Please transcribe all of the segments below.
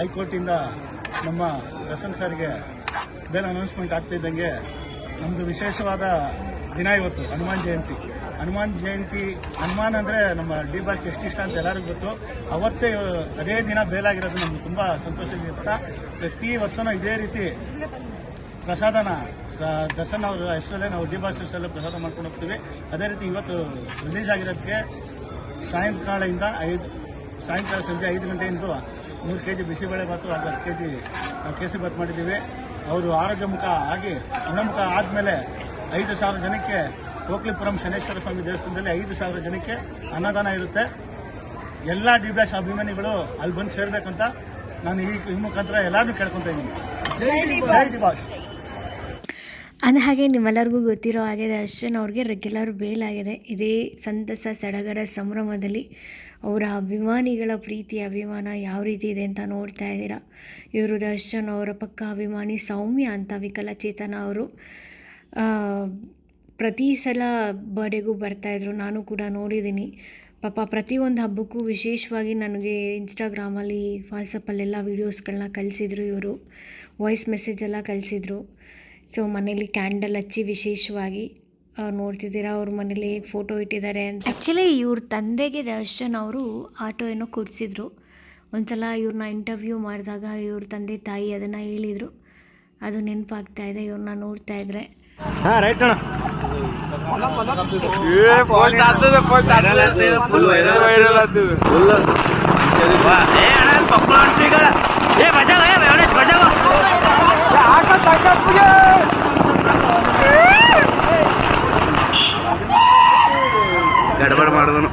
ಹೈಕೋರ್ಟಿಂದ ನಮ್ಮ ದರ್ಶನ್ ಸರ್ಗೆ ಬೇರೆ ಅನೌನ್ಸ್ಮೆಂಟ್ ಆಗ್ತಿದ್ದಂಗೆ ನಮ್ಮದು ವಿಶೇಷವಾದ ದಿನ ಇವತ್ತು, ಹನುಮಾನ್ ಜಯಂತಿ. ಹನುಮಾನ್ ಜಯಂತಿ, ಹನುಮಾನ್ ಅಂದರೆ ನಮ್ಮ ಡಿ ಬಾಸ್ಟ್ ಇಷ್ಟ ಅಂತ ಎಲ್ಲರಿಗೂ ಗೊತ್ತು. ಅವತ್ತೇ ಅದೇ ದಿನ ಬೇಲಾಗಿರೋದು ನಮ್ಗೆ ತುಂಬ ಸಂತೋಷವಿರುತ್ತಾ ಪ್ರತಿ ವರ್ಷನೂ ಇದೇ ರೀತಿ ಪ್ರಸಾದನ ದರ್ಶನ್ ಅವರ ಹೆಸರಲ್ಲೇ ನಾವು ಡಿ ಬಾಸ್ ಹೆಸರಲ್ಲೇ ಪ್ರಸಾದ ಮಾಡ್ಕೊಂಡು ಹೋಗ್ತೀವಿ. ಅದೇ ರೀತಿ ಇವತ್ತು ರಿಲೀಸ್ ಆಗಿರೋದಕ್ಕೆ ಸಾಯಂಕಾಲದಿಂದ ಐದು, ಸಾಯಂಕಾಲ ಸಂಜೆ ಐದು ಗಂಟೆಯಿಂದ ಮೂರು ಕೆ ಜಿ ಬಿಸಿಬೇಳೆಭಾತು ಹಾಗೂ ಹತ್ತು ಕೆ ಜಿ ಕೇಸರಿ ಭಾತ್ ಮಾಡಿದ್ದೀವಿ. ಅವರು ಆರೋಗ್ಯ ಮುಖ ಆಗಿ ಗುಣಮುಖ ಆದಮೇಲೆ ಐದು ಸಾವಿರ ಜನಕ್ಕೆ ಕೋಕ್ಲಿಪುರಂ ಶನೇಶ್ವರ ಸ್ವಾಮಿ ದೇವಸ್ಥಾನದಲ್ಲಿ ಐದು ಸಾವಿರ ಜನಕ್ಕೆ ಅನ್ನದಾನ ಇರುತ್ತೆ. ಎಲ್ಲ ಡಿ ಅಭಿಮಾನಿಗಳು ಅಲ್ಲಿ ಬಂದು ಸೇರಬೇಕಂತ ನಾನು ಈ ಮುಖಾಂತರ ಎಲ್ಲರೂ ಕೇಳ್ಕೊತಾ ಇದ್ದೀನಿ. ಜೈ ಡಿ ಬಾಸ್ ಅಂದ ಹಾಗೆ ನಿಮ್ಮೆಲ್ಲರಿಗೂ ಗೊತ್ತಿರೋ ಹಾಗೆ ದರ್ಶನ್ ಅವ್ರಿಗೆ ರೆಗ್ಯುಲರ್ ಬೇಲ್ ಆಗಿದೆ. ಇದೇ ಸಂತಸ, ಸಡಗರ ಸಂಭ್ರಮದಲ್ಲಿ ಅವರ ಅಭಿಮಾನಿಗಳ ಪ್ರೀತಿ, ಅಭಿಮಾನ ಯಾವ ರೀತಿ ಇದೆ ಅಂತ ನೋಡ್ತಾ ಇದ್ದೀರಾ? ಇವರು ದರ್ಶನ್ ಅವರ ಪಕ್ಕ ಅಭಿಮಾನಿ ಸೌಮ್ಯ ಅಂತ ವಿಕಲಚೇತನ ಅವರು ಪ್ರತಿ ಸಲ ಬರ್ಡೇಗೂ ಬರ್ತಾಯಿದ್ರು ನಾನು ಕೂಡ ನೋಡಿದ್ದೀನಿ. ಪಾಪ ಪ್ರತಿಯೊಂದು ಹಬ್ಬಕ್ಕೂ ವಿಶೇಷವಾಗಿ ನನಗೆ ಇನ್ಸ್ಟಾಗ್ರಾಮಲ್ಲಿ ವಾಟ್ಸಪ್ಪಲ್ಲೆಲ್ಲ ವೀಡಿಯೋಸ್ಗಳನ್ನ ಕಳಿಸಿದ್ರು ಇವರು. ವಾಯ್ಸ್ ಮೆಸೇಜ್ ಎಲ್ಲ ಕಳಿಸಿದ್ರು. ಸೊ ಮನೇಲಿ ಕ್ಯಾಂಡಲ್ ಹಚ್ಚಿ ವಿಶೇಷವಾಗಿ ನೋಡ್ತಿದ್ದೀರಾ? ಅವ್ರ ಮನೇಲಿ ಹೇಗೆ ಫೋಟೋ ಇಟ್ಟಿದ್ದಾರೆ ಅಂತ. ಆ್ಯಕ್ಚುಲಿ ಇವ್ರ ತಂದೆಗೆ ದರ್ಶನ್ ಅವರು ಆಟೋ ಏನೋ ಕೊಡಿಸಿದ್ರು. ಒಂದ್ಸಲ ಇವ್ರನ್ನ ಇಂಟರ್ವ್ಯೂ ಮಾಡಿದಾಗ ಇವ್ರ ತಂದೆ ತಾಯಿ ಅದನ್ನು ಹೇಳಿದರು. ಅದು ನೆನಪಾಗ್ತಾ ಇದೆ ಇವ್ರನ್ನ ನೋಡ್ತಾ ಇದ್ರೆ. ಹಾ ರೈಟ್ ಅಣ್ಣ. ಏ ಗಡಬಡ ಮಾಡಿದನು.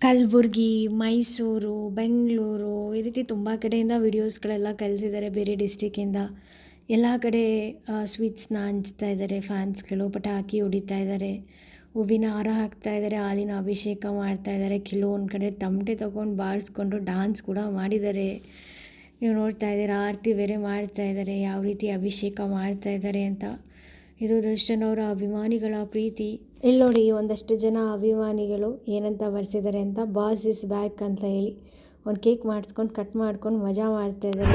ಕಲಬುರ್ಗಿ ಮೈಸೂರು ಬೆಂಗಳೂರು ಈ ರೀತಿ ತುಂಬ ಕಡೆಯಿಂದ ವಿಡಿಯೋಸ್ಗಳೆಲ್ಲ ಕಲಿಸಿದ್ದಾರೆ ಬೇರೆ ಡಿಸ್ಟಿಕ್ಕಿಂದ ಎಲ್ಲ ಕಡೆ ಸ್ವೀಟ್ಸ್ನ ಹಂಚ್ತಾ ಇದ್ದಾರೆ ಫ್ಯಾನ್ಸ್ಗಳು ಪಟಾಕಿ ಹೊಡಿತಾ ಇದ್ದಾರೆ. ಹೂವಿನ ಹಾರ ಹಾಕ್ತಾ ಇದ್ದಾರೆ ಹಾಲಿನ ಅಭಿಷೇಕ ಮಾಡ್ತಾ ಇದ್ದಾರೆ ಕೆಲವೊಂದು ಕಡೆ ತಮಟೆ ತೊಗೊಂಡು ಬಾರಿಸ್ಕೊಂಡು ಡಾನ್ಸ್ ಕೂಡ ಮಾಡಿದ್ದಾರೆ ನೀವು ನೋಡ್ತಾ ಇದ್ದೀರಾ ಆರತಿ ಬೇರೆ ಮಾಡ್ತಾ ಇದ್ದಾರೆ ಯಾವ ರೀತಿ ಅಭಿಷೇಕ ಮಾಡ್ತಾ ಇದ್ದಾರೆ ಅಂತ ಇದು ದರ್ಶನ್ ಅವರ ಅಭಿಮಾನಿಗಳ ಪ್ರೀತಿ ಇಲ್ಲಿ ನೋಡಿ ಒಂದಷ್ಟು ಜನ ಅಭಿಮಾನಿಗಳು ಏನಂತ ಬರ್ಸಿದ್ದಾರೆ ಅಂತ ಬಾಸ್ ಇಸ್ ಬ್ಯಾಕ್ ಅಂತ ಹೇಳಿ ಒಂದು ಕೇಕ್ ಮಾಡಿಸ್ಕೊಂಡು ಕಟ್ ಮಾಡ್ಕೊಂಡು ಮಜಾ ಮಾಡ್ತಾ ಇದ್ದಾರೆ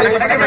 ಜೈ